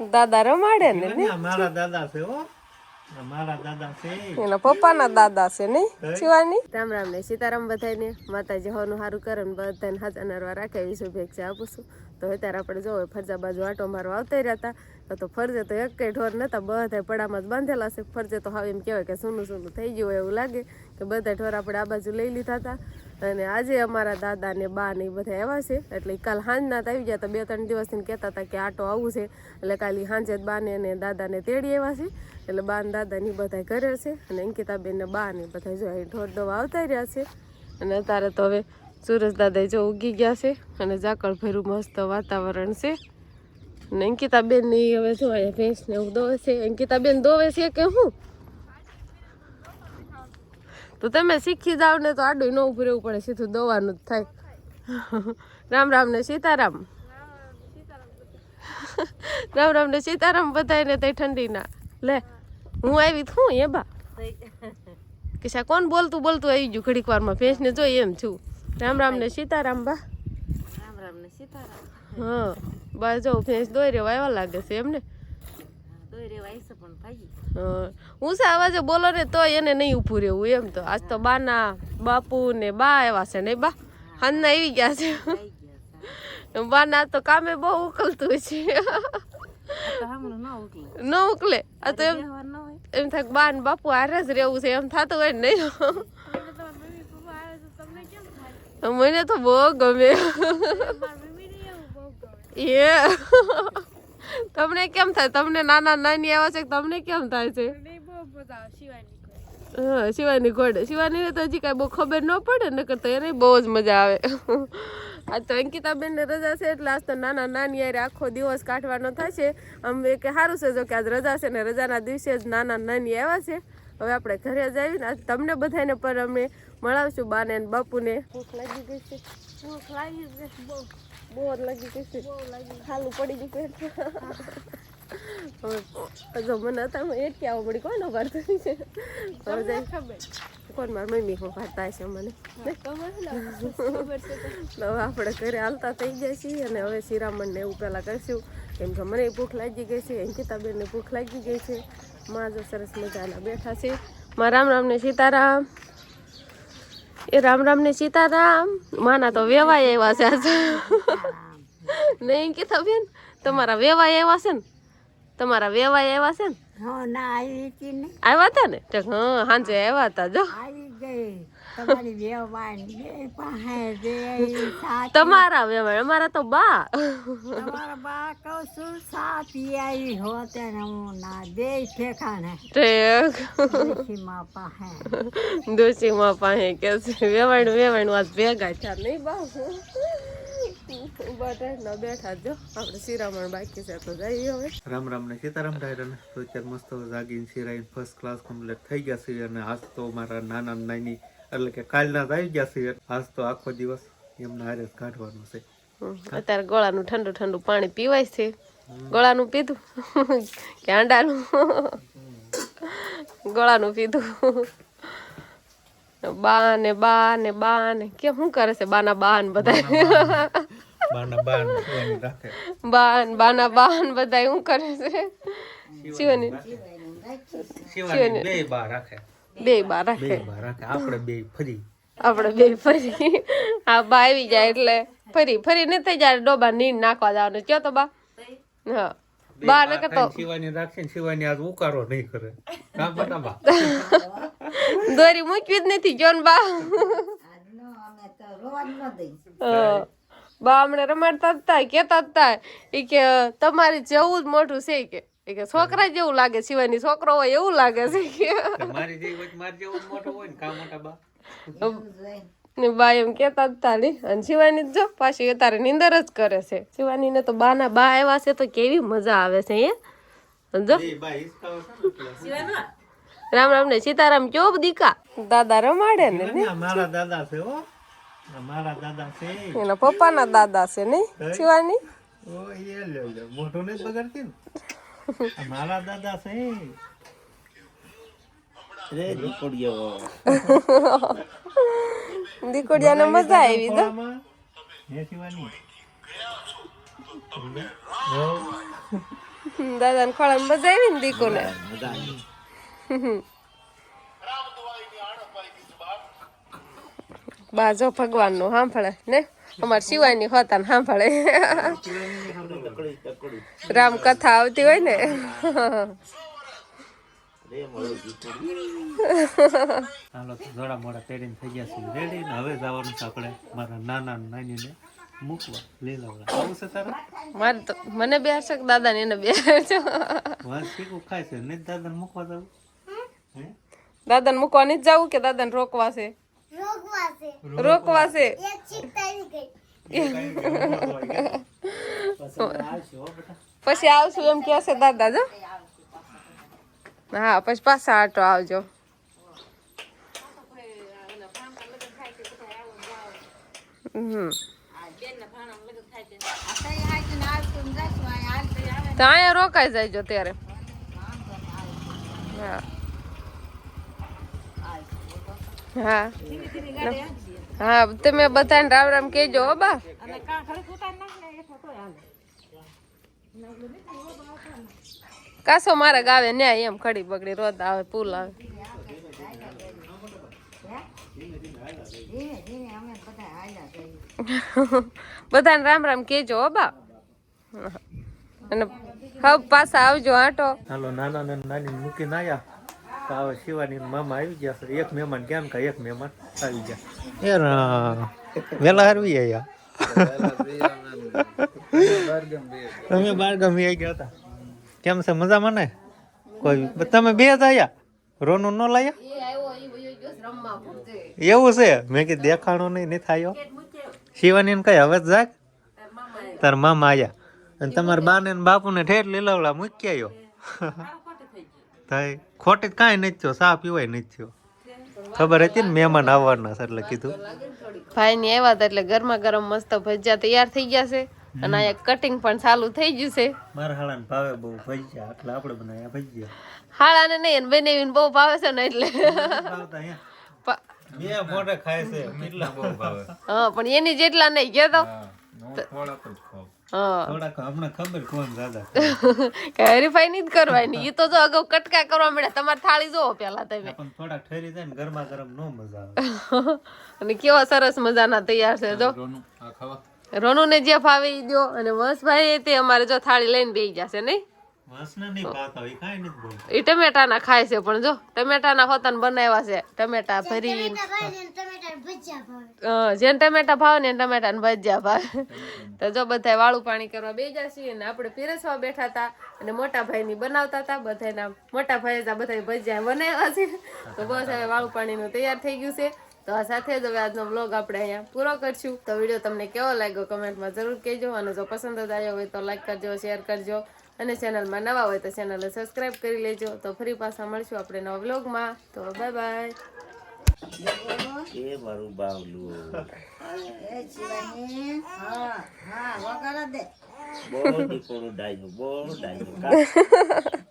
દાદા રમાડે ને ને અમારા દાદા છે હો. અમારા દાદા છે. એના પપ્પાના દાદા છે ને શિવાની? રામ રામ ને સીતારામ બધાને માતાજી હોનું સારું કરે ને બધાને હાથ અનરવા રાખે એવી શુભેચ્છા આપું છું. તો અત્યારે આપણે જોવો ફરજા બાજુ આટો મારો આવતા રહ્યા હતા. તો ફરજે તો એક કઈ ઢોર નતા બધા પડામાં જ બાંધેલા છે. ફરજે તો હવે એમ કહેવાય કે સૂનું સૂનું થઈ ગયું હોય એવું લાગે કે બધા ઢોર આપણે આ બાજુ લઈ લીધા હતા. અને આજે અમારા દાદા ને બા ને ઈ બધા આવ્યા છે. એટલે કાલ સાંજના તો આવી ગયા તો બે ત્રણ દિવસથી કહેતા હતા કે આટો આવું છે. એટલે કાલે સાંજે બાને અને દાદાને તેડી આવ્યા છે. એટલે બા ને દાદા ની બધા ઘરે છે અને અંકિતાબેન ને બા ને બધા જો અહીં ઢોર આવતા રહ્યા છે. અને અત્યારે તો હવે સુરજ દાદા જો ઉગી ગયા છે અને ઝાકળ ભર્યું મસ્ત વાતાવરણ છે. અને અંકિતાબેનની હવે જો અહીંયા ભેંસ ને એવું દોવે છે. અંકિતાબેન દોવે છે કે હું? તો તમે શીખી જાવ ને તો આડું ન ઉભું રહેવું પડે સીધું દવાનું જ થાય. રામ રામ ને સીતારામ. રામ રામ ને સીતારામ બધાય ને તે ઠંડીના. લે હું આવી છું એ બા. કે શા કોણ બોલતું બોલતું આવી ગયું ઘડીક વારમાં? ભેંસ ને જોઈ એમ છું. રામ રામ ને સીતારામ બા. રામ રામ ને સીતારામ. હા બા જો ભેંસ દોઈ રેવા આવ્યા લાગે છે એમને. દોઈ રેવા પણ ભાઈ. હા. ઊંચા અવાજે બોલો ને તો એને નહીં ઊભું રહેવું એમ તો. આજ તો બાના બાપુ ને બા એવા છે ને બા? હાલના આવી ગયા છે. બાના તો કામે બહુ ઉકલતું છે. ન ઉકલે. આ તો એમ એમ થાય બા ને બાપુ હારે જ રહેવું છે. એમ થતું હોય ને નહીં. મને તો બહુ ગમે. એ. તમને કેમ થાય? તમને નાના નાની એવા છે તમને કેમ થાય છે? હા શિવાની ઘોડે શિવાની તો હજી કાંઈ બહુ ખબર ન પડે ને તો એને બહુ જ મજા આવે. આ તો અંકિતાબેનને રજા છે એટલે આજ તો નાના નાની યારે આખો દિવસ કાઢવાનો થશે. અમે કે સારું છે જો કે આજ રજા છે ને રજાના દિવસે જ નાના નાની આવ્યા છે. હવે આપણે ઘરે જ આવીને આજ તમને બધાને પણ અમે મળાવશું બાને ને બાપુને. ભૂખ લાગી ગઈ છે. ભૂખ લાગી ગઈ છે. બહુ બહુ જ લાગી ગઈ છે. ખાલું પડી ગયું જો મને અત્યારમાં કે આવો પડી કોણ ભરતું છે. કોણ મારી મમ્મી હું ભરતા છે? મને હવે આપણે ઘરે હાલતા થઈ ગયા છીએ અને હવે શિરામણ ને એવું પહેલાં કરશું. કેમ કે મને ભૂખ લાગી ગઈ છે અંકિતાબેનને ભૂખ લાગી ગઈ છે. માં જો સરસ મજાના બેઠા છે. માં રામ રામ ને સીતારામ. એ રામ રામ ને સીતારામ. માના તો વેવાય એવા છે નહીં અંકિતાબેન તમારા વેવાય એવા છે ને? તમારા વેવાય એવા છે ને? હા ના આવી હતી ને. આવ્યા હતા ને? તો હા સાંજે આવ્યા હતા જો. આવી ગઈ. તમારી વેવાય અમારા તો બા. તમારા બા કહું છું સા પી આવી હોતે ને હું ના બે ઠેકાણે. ઠીક ડોશીમાં પાસે. ડોશીમાં પાસે કે વેવાણ વેવાણ વાત ભેગા થયા નહીં બા? બટાટના બેઠા જો આપણે શિરામણ બાકી છે તો જઈએ હવે. રામ રામ ને સીતારામ ડાયરાને તો અત્યારે મસ્ત જાગીને સિરાઈને ફર્સ્ટ ક્લાસ કમ્પ્લીટ થઈ ગયા છે અને આજ તો મારા નાના નાની એટલે કે કાલના જ આવી ગયા છે આજ તો આખો દિવસ એમના હારે કાઢવાનો છે. અત્યારે ગળાનું ઠંડુ ઠંડુ પાણી પીવાય છે. ગળાનું પીધું. કે આંડાનું. ગળાનું પીધું. બા ને બા ને બા ને કે શું કરે છે? બાના બાન બધા બાના બાન. બા ના બાના બધા શું કરે છે? શિવાની શિવાની. બે બા રાખે. બે બા રાખે. આપણે બે ફરી. આપણે બે ફરી. આ બા આવી જાય એટલે ફરી ફરી ને થઈ જાય ડોબા નીંદ નાખવા જવાનું. કયો તો બા? હા. બે ને તો શિવાની રાખે શિવાની આજ ઉકારો નહીં કરે. કામ બા? દોરી મૂકવી જ નથી જોન બા આજનો અમે તો રોજ ન દઈ હા. બા અમને રમાડતા હતા કેતા જ હતા એ કે તમારે જેવું જ મોટું છે. કે કે છોકરા જેવું લાગે શિવાની છોકરો હોય એવું લાગે છે. કે જેવી મારી જેવો હોય ને મોટા બા? ને બા એમ કેતા જ હતા ને અને શિવાની જ જો પાછી અત્યારે નીંદર જ કરે છે. શિવાની ને તો બાના બા આવ્યા છે તો કેવી મજા આવે છે હે? જો. ને. રામ રામ ને સીતારામ ચોપ દીકા દાદા રમાડે ને ને? અમારા દાદા છે હો. અમારા દાદા છે. એના પપ્પાના દાદા છે ને શિવાની? ઓ એ લે લે મોટો નહીં બગડતી ને? અમારા દાદા છે. રે દીકરીઓ. દીકડીયાને મજા આવી તો હે શિવાની? દાદાને ખોળામાં મજા આવી ને દીકુને? બાજો ભગવાનનું સાંભળે ને? અમાર શિવાની હોતા ને સાંભળે રામ કથા આવતી હોય ને? હાલો જોડા મોડા પહેરીને થઈ ગયા છે રેડી ને હવે જવાનું છે આપણે મારા નાના ને મૂકવા લીલાવડા. આવું છે તારે? મારે તો મને બે દાદા ને એને બે વાંસ ખાય છે. નહીં દાદાને મૂકવા જવું? દાદાને મૂકવાની જ જવું કે દાદાને રોકવા છે? રોકવા છે. પછી આવશું એમ કે દાદા જો. હા પછી પાછા આટો આવજો. હમ. તો અહીંયા રોકાઈ જાયજો ત્યારે. હા. હા. હા, તમે બધાને રામ રામ કહેજો હો, બા. કાસો મારા ગાવે ન્યાય એમ ખડી બગડી રોદ આવે, પુલ આવે. બધાને રામ રામ કહેજો હો, બા. અને હવે પાછા આવજો આટો. હાલો, નાના નાની મૂકીને આવ્યા તો હવે શિવાની મામા આવી ગયા છે. એક મહેમાન કેમ કે એક મહેમાન આવી ગયા. યાર વેલા હરવી આવ્યા તમે બાર ગમી આવી ગયા હતા. કેમ છે? મજામાં ને કોઈ તમે બે જ આવ્યા રોનું ન લાયા? એવું છે? મેં કીધું દેખાણો નહીં નહીં થાયો શિવાની કઈ હવે જાગ તાર મામા આયા. અને તમારા બાને બાપુને ઠેર લીલાવડા મૂકી આવ્યો થાય. ખોટી કાંઈ નથી થયો સા પીવાય નથી થયો. ખબર હતી ને મહેમાન આવવાના છે એટલે કીધું. ભાઈ ની આવ્યા હતા એટલે ગરમા ગરમ મસ્ત ભજીયા તૈયાર થઈ ગયા છે. અને અહીંયા કટિંગ પણ ચાલુ થઈ ગયું છે. મારા હાળાને ભાવે બહુ ભજીયા એટલે આપણે બનાવ્યા ભજીયા. હાળાને નહીં એને બનાવીને બહુ ભાવે છે ને એટલે. ભાવતા અહીંયા. પ- બે મોઢે ખાય છે કેટલા બહુ ભાવે. હા પણ એની જેટલા નહીં કહેતો. હા થોડાક હમણાં ખબર કોણ દાદા કે હરીફાઈ નહીં જ કરવાની. એ તો જો અગાઉ કટકા કરવા મળે તમારે થાળી જોવો પેલા તમે. પણ ઠરી જાય ને ગરમા ગરમ નો મજા આવે. અને કેવા સરસ મજાના તૈયાર છે જો. રોનુ ને જે ફાવે ઈ દો અને વંશભાઈ તે અમારે જો થાળી લઈને બેસી જશે નહીં? એ ટમેટાના ખાય છે પણ જો ટમેટાના હોતાને બનાવ્યા છે ટમેટા ભરી જેને ટમેટા ભાવે ને ટમેટા ને ભજીયા ભાવે. તો જો બધા વાળું પાણી કરવા બે જશે ને આપણે પીરસવા બેઠા હતા અને મોટા ભાઈ ની બનાવતા હતા બધાના મોટા ભાઈ હતા બધા ભજીયા બનાવ્યા છે. તો બસ હવે વાળું પાણીનું તૈયાર થઈ ગયું છે. તો આ સાથે જ હવે આજનો વ્લોગ આપણે અહીંયા પૂરો કરશું. તો વીડિયો તમને કેવો લાગ્યો કમેન્ટમાં જરૂર કહેજો અને જો પસંદ જ આવ્યો હોય તો લાઈક કરજો શેર કરજો. અને ચેનલમાં નવા હોય તો ચેનલને સબસ્ક્રાઈબ કરી લેજો. તો ફરી પાછા મળશું આપણે નવા વ્લોગમાં. તો બાય બાય. એ હા હા દે. બહુ ડાયો બહુ ડાયો